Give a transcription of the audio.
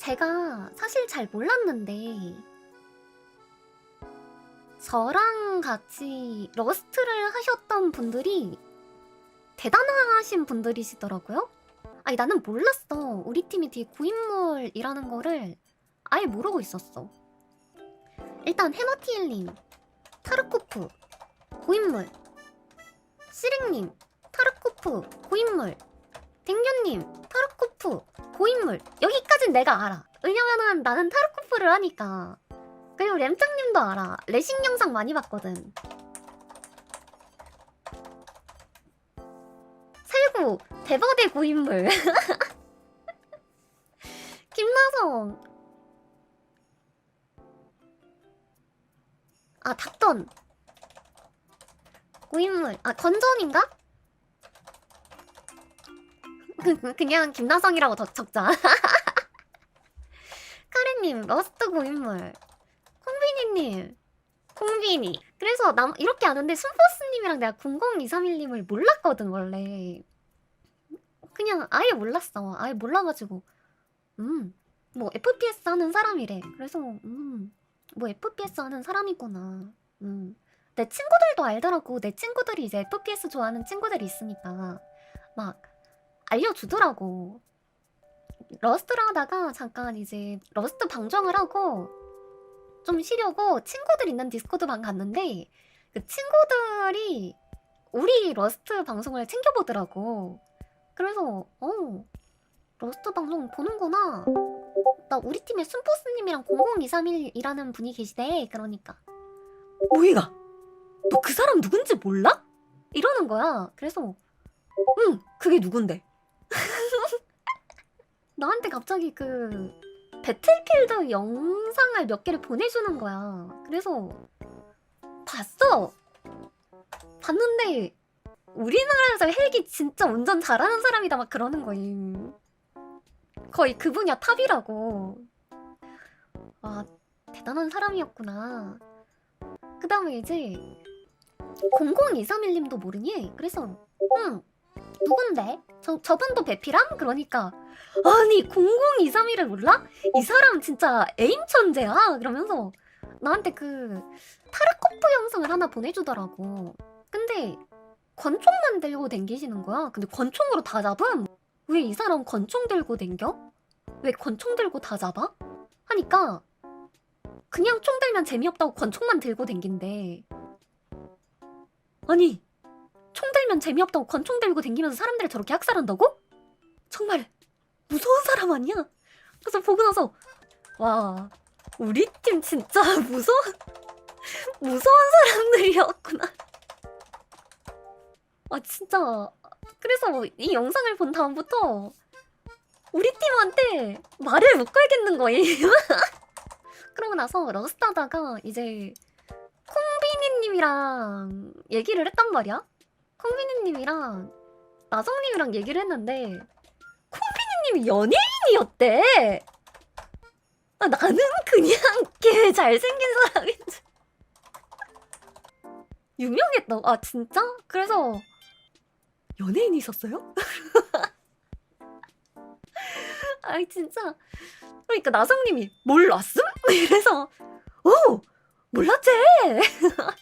제가 사실 잘 몰랐는데 저랑 같이 러스트를 하셨던 분들이 대단하신 분들이시더라고요. 아니 나는 몰랐어. 우리 팀이 되게 고인물이라는 거를 아예 모르고 있었어. 일단 해머티엘님, 타르코프, 고인물. 시링님, 타르코프, 고인물. 댕균님, 타르코프, 고인물. 여기까진 내가 알아. 왜냐면은 나는 타르코프를 하니까. 그리고 램짱님도 알아. 레싱 영상 많이 봤거든. 살구, 대버대 고인물. 김나성. 아, 닭던. 고인물. 아, 건전인가? 그냥 김나성이라고 더 적자. 카레님, 러스트 고인물. 콩비니님, 콩비니. 그래서 남 이렇게 아는데 순포스님이랑 내가 00231님을 몰랐거든 원래. 그냥 아예 몰랐어. 아예 몰라가지고, 음, 뭐 FPS 하는 사람이래. 그래서 음, 뭐 FPS 하는 사람이구나. 음, 내 친구들도 알더라고. 내 친구들이 이제 FPS 좋아하는 친구들이 있으니까 막 알려주더라고. 러스트를 하다가 잠깐 이제 러스트 방정을 하고 좀 쉬려고 친구들 있는 디스코드 방 갔는데 그 친구들이 우리 러스트 방송을 챙겨보더라고. 그래서 어 러스트 방송 보는구나. 나 우리 팀에 순포스님이랑 00231이라는 분이 계시대. 그러니까 오이가 너 그 사람 누군지 몰라? 이러는 거야. 그래서 응 그게 누군데? 나한테 갑자기 그 배틀필드 영상을 몇 개를 보내주는 거야. 그래서 봤어. 봤는데 우리나라에서 헬기 진짜 운전 잘하는 사람이다 막 그러는 거임. 거의 그 분야 탑이라고. 아 대단한 사람이었구나. 그 다음에 이제 00231님도 모르니? 그래서 응 누군데? 저 저분도 배피람? 그러니까 아니 00231을 몰라? 이 사람 진짜 에임 천재야 그러면서 나한테 그 타르코프 영상을 하나 보내주더라고 근데 권총만 들고 댕기시는 거야 근데 권총으로 다 잡음? 왜 이 사람 권총 들고 댕겨? 왜 권총 들고 다 잡아? 하니까 그냥 총 들면 재미없다고 권총만 들고 댕긴대 아니 총 들면 재미없다고 권총 들고 댕기면서 사람들을 저렇게 학살한다고? 정말 무서운 사람 아니야? 그래서 보고 나서 와 우리 팀 진짜 무서운 무서운 사람들이었구나. 아 진짜 그래서 이 영상을 본 다음부터 우리 팀한테 말을 못 걸겠는 거예요. 그러고 나서 러스트하다가 이제 콩비니님이랑 얘기를 했단 말이야. 콩비니님이랑 나성님이랑 얘기를 했는데 콩비니님이 연예인이었대. 아, 나는 그냥 걔 잘생긴 사람인 줄. 유명했다. 아 진짜? 그래서 연예인이 있었어요? 아이 진짜 그러니까 나성님이 몰랐음? 이래서 오 몰랐지